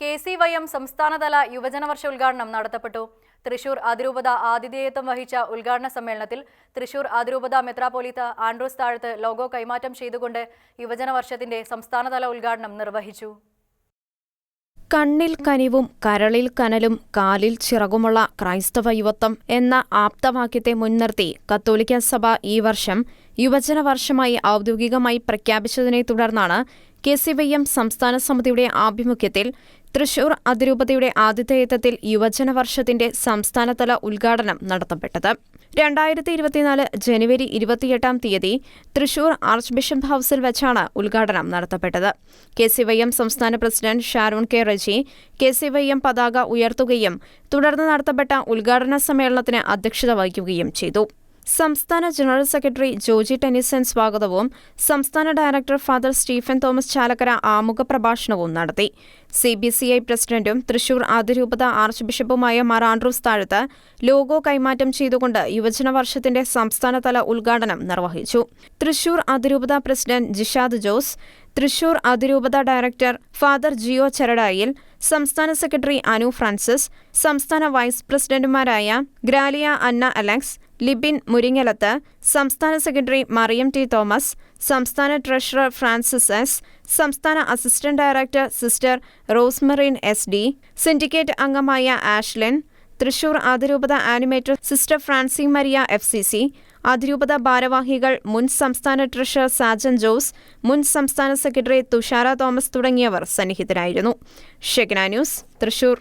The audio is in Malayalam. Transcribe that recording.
കെ സി വൈ എം സംസ്ഥാനതല യുവജന വർഷ ഉദ്ഘാടനം നടത്തപ്പെട്ടു. തൃശൂർ അതിരൂപത ആതിഥേയത്വം വഹിച്ച ഉദ്ഘാടന സമ്മേളനത്തിൽ തൃശൂർ അതിരൂപത മെത്രാപ്പോലീത്ത ആൻഡ്രൂസ് താഴത്ത് ലോഗോ കൈമാറ്റം ചെയ്തുകൊണ്ട് യുവജന വർഷത്തിന്റെ സംസ്ഥാനതല ഉദ്ഘാടനം നിർവഹിച്ചു. കണ്ണിൽ കനിവും കരളിൽ കനലും കാലിൽ ചിറകുമുള്ള ക്രൈസ്തവ യുവത്വം എന്ന ആപ്തവാക്യത്തെ മുൻനിർത്തി കത്തോലിക്ക സഭ ഈ വർഷം യുവജന വർഷമായി ഔദ്യോഗികമായി പ്രഖ്യാപിച്ചതിനെ തുടർന്നാണ് കെ സി വൈ എം സംസ്ഥാന സമിതിയുടെ ആഭിമുഖ്യത്തിൽ തൃശൂർ അതിരൂപതയുടെ ആതിഥേയത്വത്തിൽ യുവജന വർഷത്തിന്റെ സംസ്ഥാനതല ഉദ്ഘാടനം നടത്തപ്പെട്ടത്. രണ്ടായിരത്തി ഇരുപത്തിനാല് ജനുവരി ഇരുപത്തിയെട്ടാം തീയതി തൃശൂർ ആർച്ച് ബിഷപ്പ് ഹൌസിൽ വെച്ചാണ് ഉദ്ഘാടനം നടത്തപ്പെട്ടത്. കെ സി വൈ എം സംസ്ഥാന president Sharoon K Reji K C Y M പതാക ഉയർത്തുകയും തുടർന്ന് നടത്തപ്പെട്ട ഉദ്ഘാടന സമ്മേളനത്തിന് അധ്യക്ഷത വഹിക്കുകയും ചെയ്തു. സംസ്ഥാന ജനറൽ സെക്രട്ടറി ജോജി ടെന്നിസൺ സ്വാഗതവും സംസ്ഥാന director father Stephen Thomas Chalakkara ആമുഖ പ്രഭാഷണവും നടത്തി. സി ബി സി ഐ പ്രസിഡന്റും തൃശൂർ അതിരൂപത ആർച്ച് ബിഷപ്പുമായ മാർ ആൻഡ്രൂസ് താഴത്ത് ലോഗോ കൈമാറ്റം ചെയ്തുകൊണ്ട് യുവജന വർഷത്തിന്റെ സംസ്ഥാനതല ഉദ്ഘാടനം നിർവഹിച്ചു. തൃശൂർ അതിരൂപത പ്രസിഡന്റ് ജിഷാദ് ജോസ് തൃശൂർ അതിരൂപത ഡയറക്ടർ ഫാദർ ജിയോ ചെറടായിൽ സംസ്ഥാന സെക്രട്ടറി അനു ഫ്രാൻസിസ് സംസ്ഥാന വൈസ് പ്രസിഡന്റുമാരായ ഗ്രാലിയ അന്ന അലക്സ് ലിബിൻ മുരിങ്ങലത്ത് സംസ്ഥാന സെക്രട്ടറി മറിയം ടി തോമസ് സംസ്ഥാന ട്രഷറർ ഫ്രാൻസിസ് എസ് സംസ്ഥാന assistant director sister Rosmarin S D syndicate അംഗമായ ആഷ്ലിൻ തൃശൂർ അതിരൂപത animator sister Francy Maria F C C അതിരൂപത ഭാരവാഹികൾ മുൻ സംസ്ഥാന ട്രഷറർ സാജൻ ജോസ് മുൻ സംസ്ഥാന സെക്രട്ടറി തുഷാര തോമസ് തുടങ്ങിയവർ സന്നിഹിതരായിരുന്നു. ഷെഗ്ന ന്യൂസ് തൃശൂർ.